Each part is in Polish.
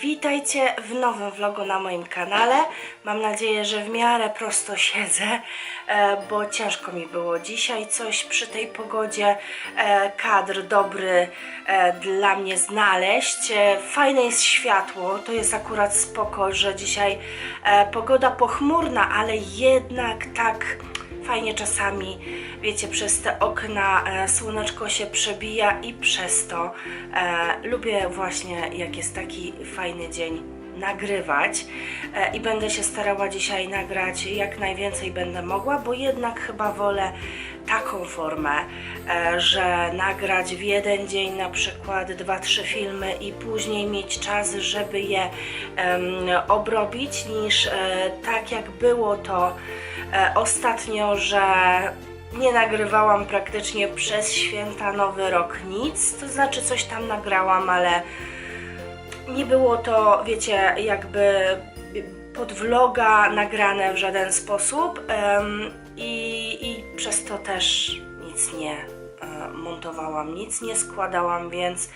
witajcie w nowym vlogu na moim kanale. Mam nadzieję, że w miarę prosto siedzę, e, bo ciężko mi było dzisiaj coś przy tej pogodzie, e, kadr dobry e, dla mnie znaleźć. Fajne jest światło, to jest akurat spoko, że dzisiaj pogoda pochmurna, ale jednak tak fajnie czasami, wiecie, przez te okna e, słoneczko się przebija i przez to e, lubię właśnie, jak jest taki fajny dzień, nagrywać e, i będę się starała dzisiaj nagrać jak najwięcej będę mogła, bo jednak chyba wolę taką formę, e, że nagrać w jeden dzień na przykład dwa, trzy filmy i później mieć czas, żeby je obrobić, niż e, tak jak było to e, ostatnio, że nie nagrywałam praktycznie przez święta Nowy Rok nic, to znaczy coś tam nagrałam, ale nie było to, wiecie, jakby pod vloga nagrane w żaden sposób i, i przez to też nic nie e, montowałam, nic nie składałam, więc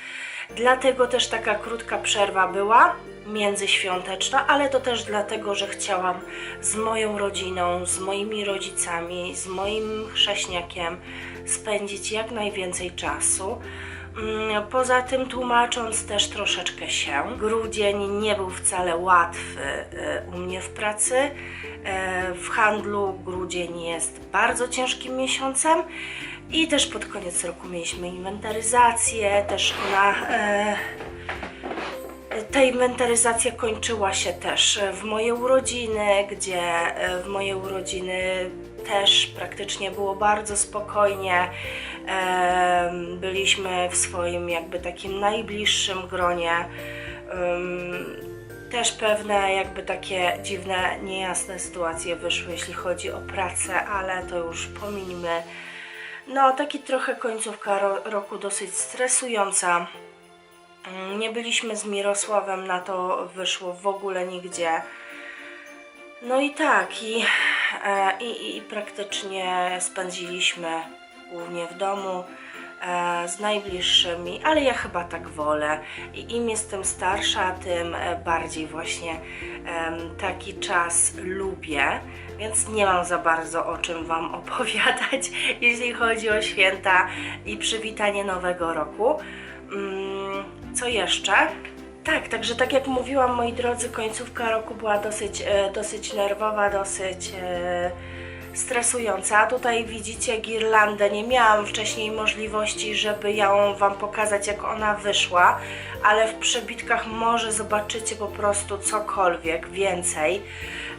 dlatego też taka krótka przerwa była międzyświąteczna, ale to też dlatego, że chciałam z moją rodziną, z moimi rodzicami, z moim chrześniakiem spędzić jak najwięcej czasu. Mm, Poza tym tłumacząc też troszeczkę się, grudzień nie był wcale łatwy e, u mnie w pracy. E, W handlu grudzień jest bardzo ciężkim miesiącem i też pod koniec roku mieliśmy inwentaryzację, też ona e, ta inwentaryzacja kończyła się też w moje urodziny, gdzie e, w moje urodziny też praktycznie było bardzo spokojnie. Byliśmy w swoim jakby takim najbliższym gronie. Też pewne jakby takie dziwne, niejasne sytuacje wyszły, jeśli chodzi o pracę, ale to już pominimy. No, taki trochę końcówka ro- roku dosyć stresująca. Mm, Nie byliśmy z Mirosławem, na to wyszło w ogóle nigdzie. No i tak, i, e, i, i praktycznie spędziliśmy głównie w domu e, z najbliższymi, ale ja chyba tak wolę. I im jestem starsza, tym e, bardziej właśnie taki czas lubię, więc nie mam za bardzo o czym Wam opowiadać, jeśli chodzi o święta i przywitanie Nowego Roku. Co jeszcze? Tak, także tak jak mówiłam, moi drodzy, końcówka roku była dosyć, e, dosyć nerwowa, dosyć e, stresująca. Tutaj widzicie girlandę. Nie miałam wcześniej możliwości, żeby ją Wam pokazać, jak ona wyszła, ale w przebitkach może zobaczycie po prostu cokolwiek więcej.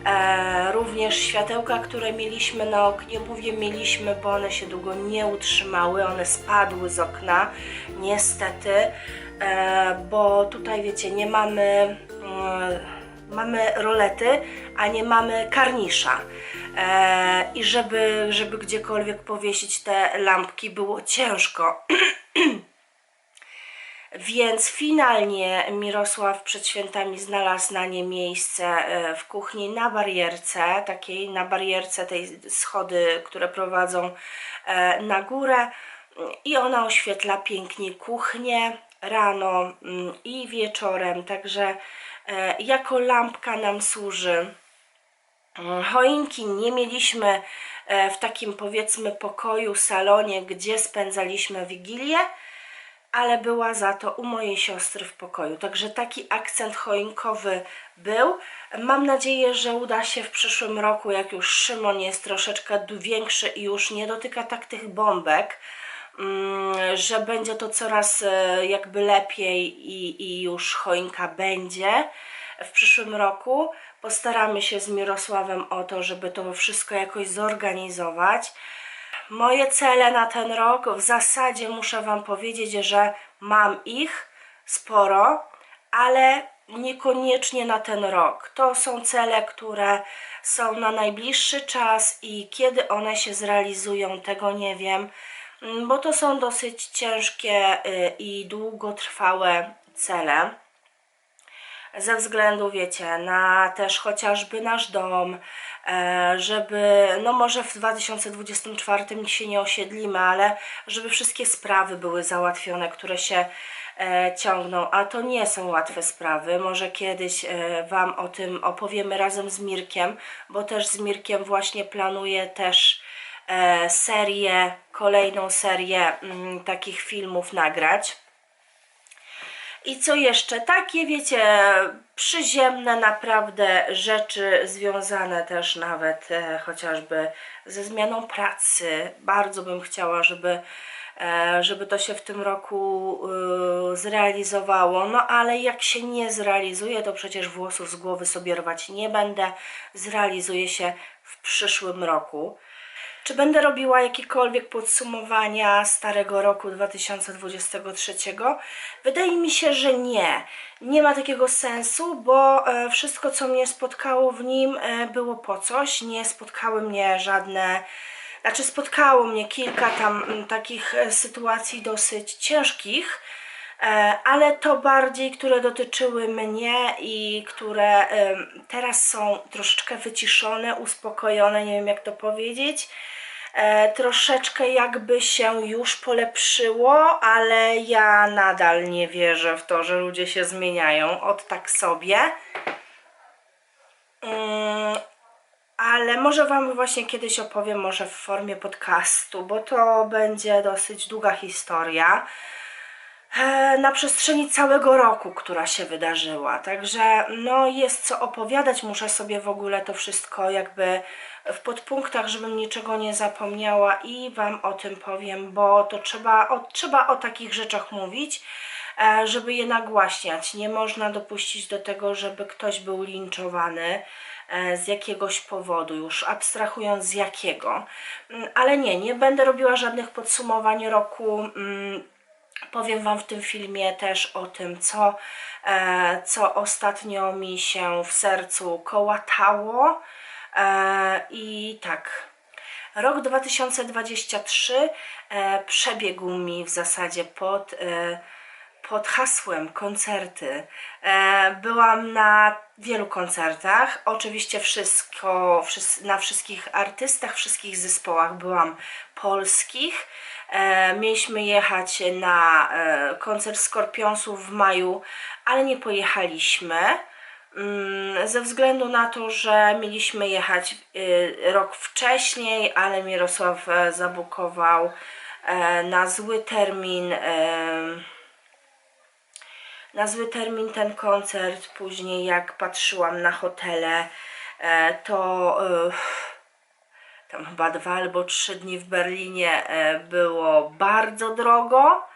E, również światełka, które mieliśmy na oknie, mówię mieliśmy, bo one się długo nie utrzymały, one spadły z okna, niestety, bo tutaj wiecie, nie mamy, mm, mamy rolety, a nie mamy karnisza. E, I żeby, żeby gdziekolwiek powiesić te lampki było ciężko. Więc finalnie Mirosław przed świętami znalazł na nie miejsce e, w kuchni na barierce, takiej na barierce tej schody, które prowadzą e, na górę i ona oświetla pięknie kuchnię rano mm, i wieczorem, także e, jako lampka nam służy. Mm, Choinki nie mieliśmy e, w takim powiedzmy pokoju, salonie, gdzie spędzaliśmy Wigilię, ale była za to u mojej siostry w pokoju. Także taki akcent choinkowy był. Mam nadzieję, że uda się w przyszłym roku, jak już Szymon jest troszeczkę większy i już nie dotyka tak tych bombek, że będzie to coraz e, jakby lepiej i, i już choinka będzie w przyszłym roku. Postaramy się z Mirosławem o to, żeby to wszystko jakoś zorganizować. Moje cele na ten rok w zasadzie muszę Wam powiedzieć, że mam ich sporo, ale niekoniecznie na ten rok. To są cele, które są na najbliższy czas i kiedy one się zrealizują, tego nie wiem, mm, bo to są dosyć ciężkie y, i długotrwałe cele ze względu, wiecie, na też chociażby nasz dom, e, żeby, no może w 2024 się nie osiedlimy, ale żeby wszystkie sprawy były załatwione, które się e, ciągną, a to nie są łatwe sprawy. Może kiedyś e, Wam o tym opowiemy razem z Mirkiem, bo też z Mirkiem właśnie planuję też serię, kolejną serię mm, takich filmów nagrać. I co jeszcze? Takie, wiecie, przyziemne naprawdę rzeczy związane też nawet e, chociażby ze zmianą pracy. Bardzo bym chciała, żeby, e, żeby to się w tym roku e, zrealizowało. No ale jak się nie zrealizuje, to przecież włosów z głowy sobie rwać nie będę. Zrealizuje się w przyszłym roku. Czy będę robiła jakiekolwiek podsumowania starego roku 2023? Wydaje mi się, że nie. Nie ma takiego sensu, bo e, wszystko, co mnie spotkało w nim, e, było po coś. Nie spotkały mnie żadne. Znaczy, spotkało mnie kilka tam takich e, sytuacji dosyć ciężkich, ale to bardziej, które dotyczyły mnie i które teraz są troszeczkę wyciszone, uspokojone, nie wiem jak to powiedzieć e, troszeczkę jakby się już polepszyło, ale ja nadal nie wierzę w to, że ludzie się zmieniają. Od tak sobie. Mm, ale może Wam właśnie kiedyś opowiem, może w formie podcastu, bo to będzie dosyć długa historia e, na przestrzeni całego roku, która się wydarzyła. Także no jest co opowiadać, muszę sobie w ogóle to wszystko jakby w podpunktach, żebym niczego nie zapomniała i Wam o tym powiem, bo to trzeba o, trzeba o takich rzeczach mówić, e, żeby je nagłaśniać. Nie można dopuścić do tego, żeby ktoś był linczowany e, z jakiegoś powodu, już abstrahując z jakiego. Mm, Ale nie, nie będę robiła żadnych podsumowań roku. Powiem Wam w tym filmie też o tym, co, e, co ostatnio mi się w sercu kołatało. E, I tak, rok 2023 e, przebiegł mi w zasadzie pod, pod hasłem koncerty. Byłam na wielu koncertach, oczywiście wszystko, wszys- na wszystkich artystach, wszystkich zespołach byłam polskich. E, mieliśmy jechać na e, koncert Skorpionsów w maju, ale nie pojechaliśmy. Mm, Ze względu na to, że mieliśmy jechać y, rok wcześniej, ale Mirosław e, zabukował na zły termin na zły termin ten koncert. Później jak patrzyłam na hotele, to tam chyba dwa albo trzy dni w Berlinie e, było bardzo drogo.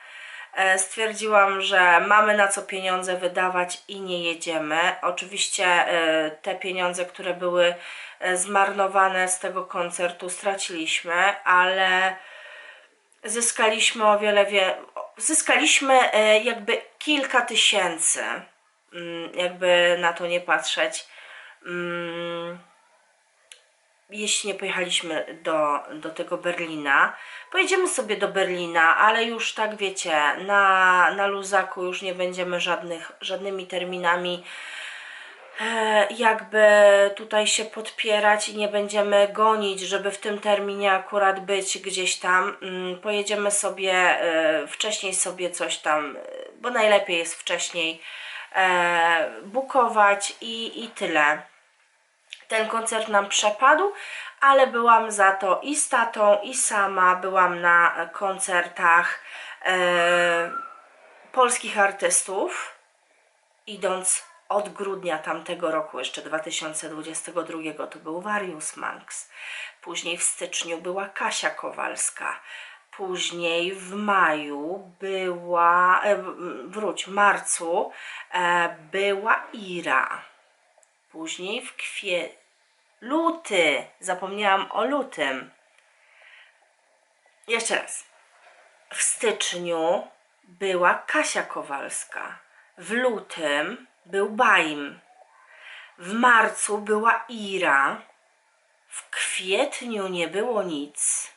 E, Stwierdziłam, że mamy na co pieniądze wydawać i nie jedziemy. Oczywiście e, te pieniądze, które były zmarnowane z tego koncertu, straciliśmy, ale zyskaliśmy o wiele, wie... zyskaliśmy jakby kilka tysięcy, mm, jakby na to nie patrzeć. Jeśli nie pojechaliśmy do, do tego Berlina. Pojedziemy sobie do Berlina, ale już tak wiecie, na, na luzaku już nie będziemy żadnych, żadnymi terminami e, jakby tutaj się podpierać i nie będziemy gonić, żeby w tym terminie akurat być gdzieś tam. Mm, Pojedziemy sobie e, wcześniej sobie coś tam, bo najlepiej jest wcześniej e, bukować i, i tyle ten koncert nam przepadł, ale byłam za to i z tatą, i sama. Byłam na koncertach e, polskich artystów, idąc od grudnia tamtego roku, jeszcze 2022, to był Warius Manx. Później w styczniu była Kasia Kowalska. Później w maju była, e, wróć, marcu e, była Ira. Później w kwie... Luty! Zapomniałam o lutym. Jeszcze raz. W styczniu była Kasia Kowalska. W lutym był Baim. W marcu była Ira. W kwietniu nie było nic.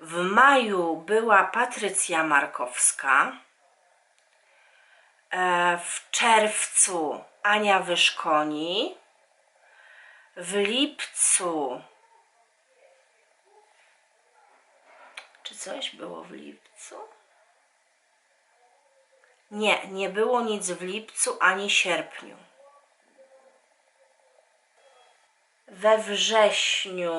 W maju była Patrycja Markowska. E, w czerwcu Ania Wyszkoni. W lipcu. Czy coś było w lipcu? Nie, nie było nic w lipcu ani sierpniu. We wrześniu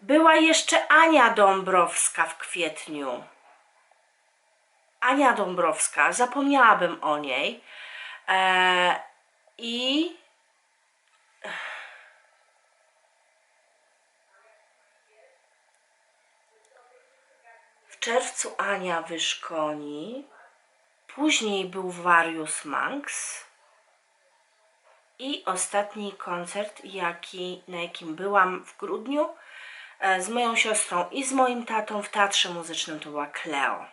była jeszcze Ania Dąbrowska w kwietniu. Ania Dąbrowska, zapomniałabym o niej. E, I w czerwcu Ania Wyszkoni. Później był Warius Manx. I ostatni koncert, jaki, na jakim byłam w grudniu e, z moją siostrą i z moim tatą w teatrze muzycznym, to była Cleo.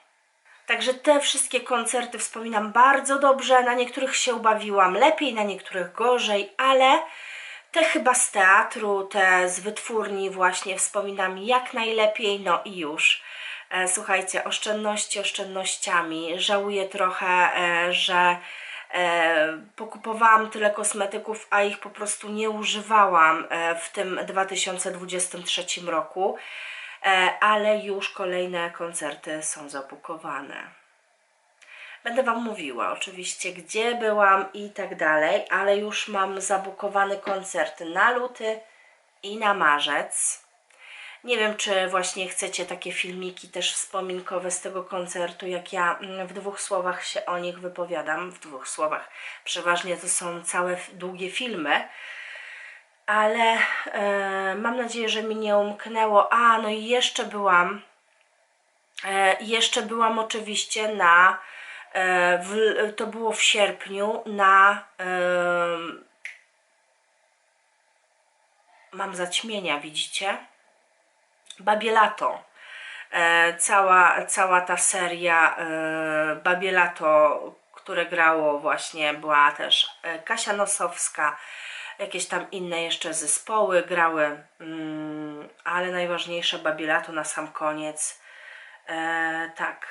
Także te wszystkie koncerty wspominam bardzo dobrze. Na niektórych się ubawiłam lepiej, na niektórych gorzej, ale te chyba z teatru, te z wytwórni właśnie wspominam jak najlepiej, no i już. E, Słuchajcie, oszczędności oszczędnościami. Żałuję trochę, e, że e, pokupowałam tyle kosmetyków, a ich po prostu nie używałam w tym 2023 roku, ale już kolejne koncerty są zabukowane. Będę Wam mówiła oczywiście, gdzie byłam i tak dalej, ale już mam zabukowane koncerty na luty i na marzec. Nie wiem, czy właśnie chcecie takie filmiki też wspominkowe z tego koncertu, jak ja mm, w dwóch słowach się o nich wypowiadam. W dwóch słowach. Przeważnie to są całe długie filmy. Ale e, mam nadzieję, że mi nie umknęło. A, no i jeszcze byłam. E, jeszcze byłam oczywiście na. E, w, to było w sierpniu na. mam zaćmienia, widzicie? Babielato. E, cała, cała ta seria e, Babielato, które grało właśnie, była też Kasia Nosowska, jakieś tam inne jeszcze zespoły grały, mm, ale najważniejsze Babielato na sam koniec. E, tak.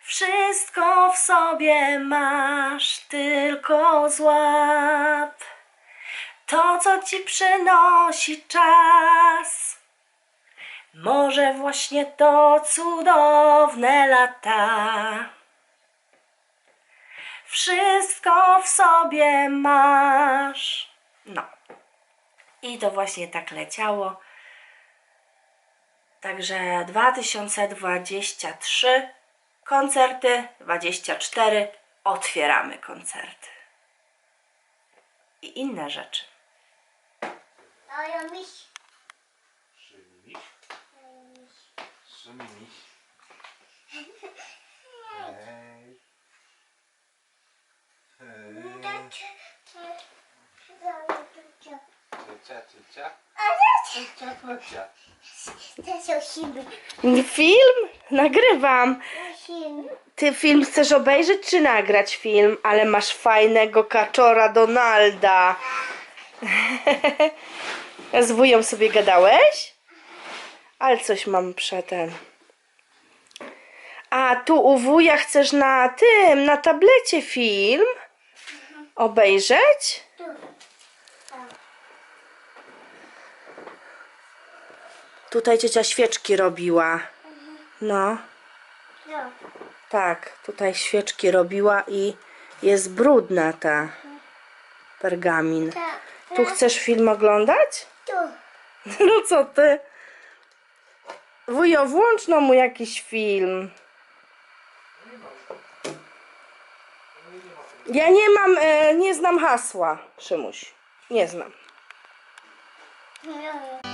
Wszystko w sobie masz, tylko złap to, co ci przynosi czas. Może właśnie to cudowne lata. Wszystko w sobie masz. No. I to właśnie tak leciało. Także 2023 koncerty, 24 otwieramy koncerty. I inne rzeczy. A ja miś. Szymiś. Hej. Hej. Ciocia. Ciocia, ciocia. To są siby. Film? Nagrywam. Siby. Ty film chcesz obejrzeć czy nagrać film? Ale masz fajnego kaczora Donalda. Z wują sobie gadałeś? Ale coś mam przeten. A tu u wuja chcesz na tym, na tablecie film obejrzeć? Tutaj ciocia świeczki robiła. No. No. Tak, tutaj świeczki robiła i jest brudna ta pergamin. Tu chcesz film oglądać? Tu. No co ty? Wujo, włącz no mu jakiś film. Ja nie mam, e, nie znam hasła, Szymuś. Nie znam. No.